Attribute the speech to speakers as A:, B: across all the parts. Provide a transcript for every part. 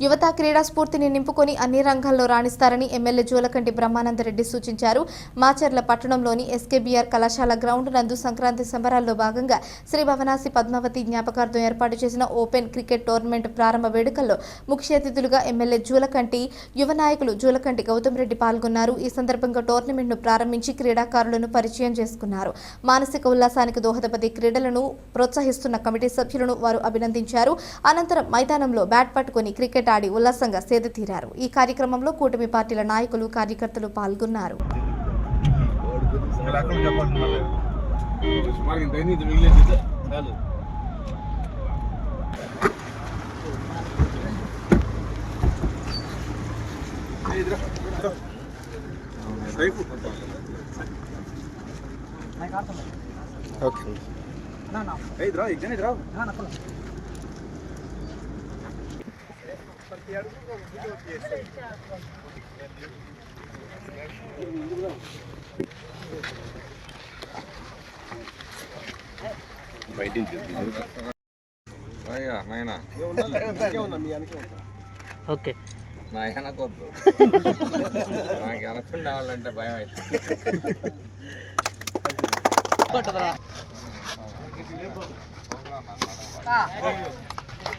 A: యువత క్రీడా స్ఫూర్తిని నింపుకొని అన్ని రంగాల్లో రాణిస్తారని ఎమ్మెల్యే జూలకంటి బ్రహ్మానందరెడ్డి సూచించారు. మాచర్ల పట్టణంలోని ఎస్కేబీఆర్ కళాశాల గ్రౌండ్ నందు సంక్రాంతి సంబరాల్లో భాగంగా శ్రీ భవనాసి పద్మావతి జ్ఞాపకార్థం ఏర్పాటు చేసిన ఓపెన్ క్రికెట్ టోర్నమెంట్ ప్రారంభ వేడుకల్లో ముఖ్య అతిథులుగా ఎమ్మెల్యే జూలకంటి యువ నాయకులు జూలకంటి గౌతమ్ రెడ్డి పాల్గొన్నారు. ఈ సందర్భంగా టోర్నమెంట్ను ప్రారంభించి క్రీడాకారులను పరిచయం చేసుకున్నారు. మానసిక ఉల్లాసానికి దోహదపడే క్రీడలను ప్రోత్సహిస్తున్న కమిటీ సభ్యులను వారు అభినందించారు. అనంతరం మైదానంలో బ్యాట్ పట్టుకుని క్రికెట్ ఆడి ఉల్లాసంగా సేద తీరారు. ఈ కార్యక్రమంలో కూటమి పార్టీల నాయకులు కార్యకర్తలు పాల్గొన్నారు.
B: అక్కడ
C: ఓకే. నాయన కొద్దు. నాకు వెనకుండా వాళ్ళంటే భయం అయితే.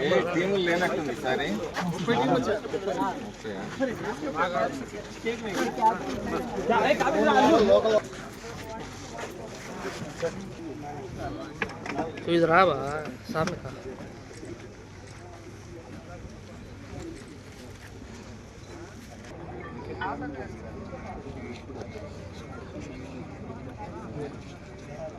C: ఏ టీములు లేనట్టుంది సరే
D: ఇది రావా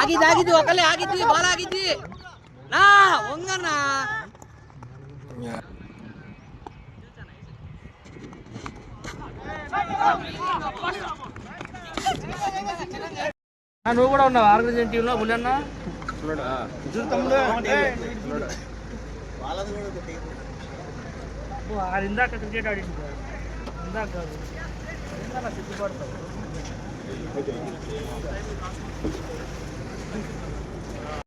E: ಆಗಿದ್ದು ಆಗಿದ್ದು ಒಕ್ಕಲೆ ಆಗಿದ್ದಿ ಬಾಲ ಆಗಿದ್ದಿ ನಾ ಒಂಗಣ್ಣ
D: నువ్వు కూడా ఉన్నావు? ఆర్గనైజేషన్ టీంలో బుల్లన్న? ఆడు ఇందాక క్రికెట్ ఆడి ఇందాక కాదు. ఇందాక సిగ్గుపడతావు